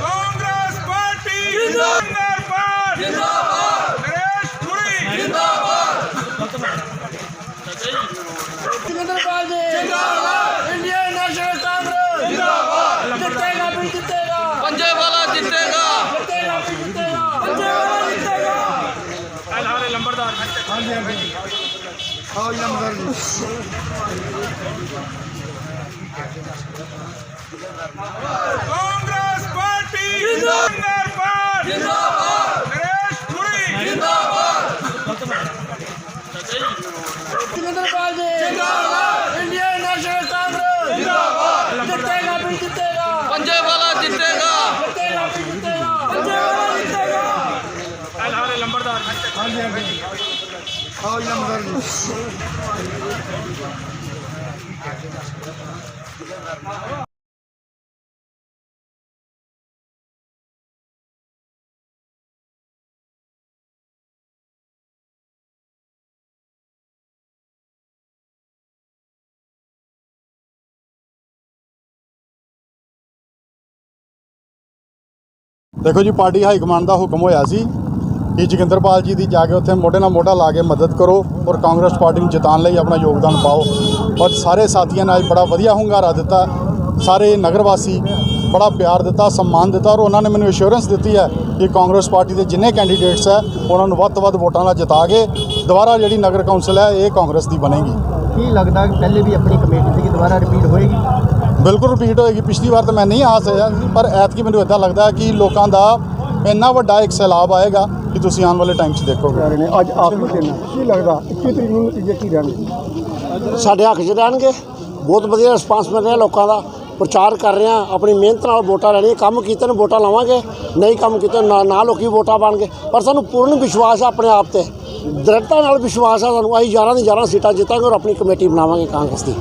Congress party ਜਿੰਦਾਬਾਦ। ਜਿੰਦਾਬਾਦ। ਨਰੇਸ਼ ਪੁਰੀ। ਸਿਕੰਦਰਪਾਲ ਜੀ। ਜਿੰਦਾਬਾਦ। Indian National Congress. ਜਿੰਦਾਬਾਦ। ਜਿੱਤੇਗਾ ਵੀ ਜਿੱਤੇਗਾ। ਪੰਜੇ ਵਾਲਾ ਜਿੱਤੇਗਾ। ਜਿੱਤੇਗਾ ਵੀ ਜਿੱਤੇਗਾ। ਪੰਜੇ ਵਾਲਾ ਜਿੱਤੇਗਾ ਕਾਂਗਰਸ ਪਾਰਟੀ ਜਿੰਦਾਬਾਦ ਜਿੰਦਾਬਾਦ ਨਰੇਸ਼ ਪੁਰੀ ਸਿਕੰਦਰਪਾਲ ਜੀ ਜਿੰਦਾਬਾਦ। Indian National Congress. ਜਿੰਦਾਬਾਦ। ਜਿੱਤੇਗਾ ਵੀ ਜਿੱਤੇਗਾ। ਪੰਜੇ ਵਾਲਾ ਜਿੱਤੇਗਾ। ਜਿੱਤੇਗਾ ਵੀ ਜਿੱਤੇਗਾ। ਪੰਜੇ ਵਾਲਾ ਜਿੱਤੇਗਾ ਦੇਖੋ ਜੀ, ਪਾਰਟੀ ਹਾਈ ਕਮਾਂਡ ਦਾ ਹੁਕਮ ਹੋਇਆ ਸੀ ਕਿ ਜੋਗਿੰਦਰਪਾਲ ਜੀ ਦੀ ਜਾ ਕੇ ਉੱਥੇ ਮੋਢੇ ਨਾਲ ਮੋਢਾ ਲਾ ਕੇ ਮਦਦ ਕਰੋ ਔਰ ਕਾਂਗਰਸ ਪਾਰਟੀ ਨੂੰ ਜਿਤਾਉਣ ਲਈ ਆਪਣਾ ਯੋਗਦਾਨ ਪਾਓ। ਔਰ ਸਾਰੇ ਸਾਥੀਆਂ ਨੇ ਅੱਜ ਬੜਾ ਵਧੀਆ ਹੁੰਗਾਰਾ ਦਿੱਤਾ, ਸਾਰੇ ਨਗਰ ਵਾਸੀ ਬੜਾ ਪਿਆਰ ਦਿੱਤਾ, ਸਨਮਾਨ ਦਿੱਤਾ ਔਰ ਉਹਨਾਂ ਨੇ ਮੈਨੂੰ ਅਸ਼ੋਰੈਂਸ ਦਿੱਤੀ ਹੈ ਕਿ ਕਾਂਗਰਸ ਪਾਰਟੀ ਦੇ ਜਿੰਨੇ ਕੈਂਡੀਡੇਟਸ ਹੈ, ਉਹਨਾਂ ਨੂੰ ਵੱਧ ਤੋਂ ਵੱਧ ਵੋਟਾਂ ਨਾਲ ਜਿਤਾ ਕੇ ਦੁਬਾਰਾ ਜਿਹੜੀ ਨਗਰ ਕੌਂਸਲ ਹੈ, ਇਹ ਕਾਂਗਰਸ ਦੀ ਬਣੇਗੀ। ਕੀ ਲੱਗਦਾ ਕਿ ਪਹਿਲੇ ਵੀ ਆਪਣੀ ਕਮੇਟੀ ਸੀ ਦੁਬਾਰਾ ਰਿਪੀਟ ਹੋਏਗੀ? ਬਿਲਕੁਲ ਰਿਪੀਟ ਹੋਏਗੀ। ਪਿਛਲੀ ਵਾਰ ਤਾਂ ਮੈਂ ਨਹੀਂ ਆ ਸਕਿਆ ਪਰ ਐਤਕੀ ਮੈਨੂੰ ਇਦਾਂ ਲੱਗਦਾ ਹੈ ਕਿ ਲੋਕਾਂ ਦਾ ਇੰਨਾ ਵੱਡਾ ਇੱਕ ਸੈਲਾਬ ਆਏਗਾ ਕਿ ਤੁਸੀਂ ਆਉਣ ਵਾਲੇ ਟਾਈਮ 'ਚ ਦੇਖੋਗੇ। ਨੇ। ਅੱਜ ਆਖਰੀ ਦਿਨ। ਕੀ ਲੱਗਦਾ? 21 ਤਰੀਕ ਨੂੰ ਨਤੀਜੇ ਕੀ ਰਹਿਣਗੇ? ਸਾਡੇ ਹੱਕ 'ਚ ਰਹਿਣਗੇ। ਬਹੁਤ ਵਧੀਆ ਰਿਸਪਾਂਸ ਮਿਲ ਰਿਹਾ ਲੋਕਾਂ ਦਾ। ਪ੍ਰਚਾਰ ਕਰ ਰਹੇ ਹਾਂ। ਆਪਣੀ ਮਿਹਨਤ ਨਾਲ ਵੋਟਾਂ ਲੈਣੀਆਂ। ਕੰਮ ਕੀਤੇ ਨੂੰ ਵੋਟਾਂ ਲਾਵਾਂਗੇ। ਨਹੀਂ ਕੰਮ ਕੀਤੇ ਨਾ ਨਾ ਲੋਕੀ ਵੋਟਾਂ ਪਾਣਗੇ। ਪਰ ਸਾਨੂੰ ਪੂਰਨ ਵਿਸ਼ਵਾਸ ਹੈ ਆਪਣੇ ਆਪ ਤੇ। ਦ੍ਰਿੜਤਾ ਨਾਲ ਵਿਸ਼ਵਾਸ ਹੈ ਸਾਨੂੰ। ਅਸੀਂ 11 ਦੀ 11 ਸੀਟਾਂ ਜਿੱਤਾਂਗੇ ਔਰ ਆਪਣੀ ਕਮੇਟੀ ਬਣਾਵਾਂਗੇ ਕਾਂਗਰਸ ਦੀ।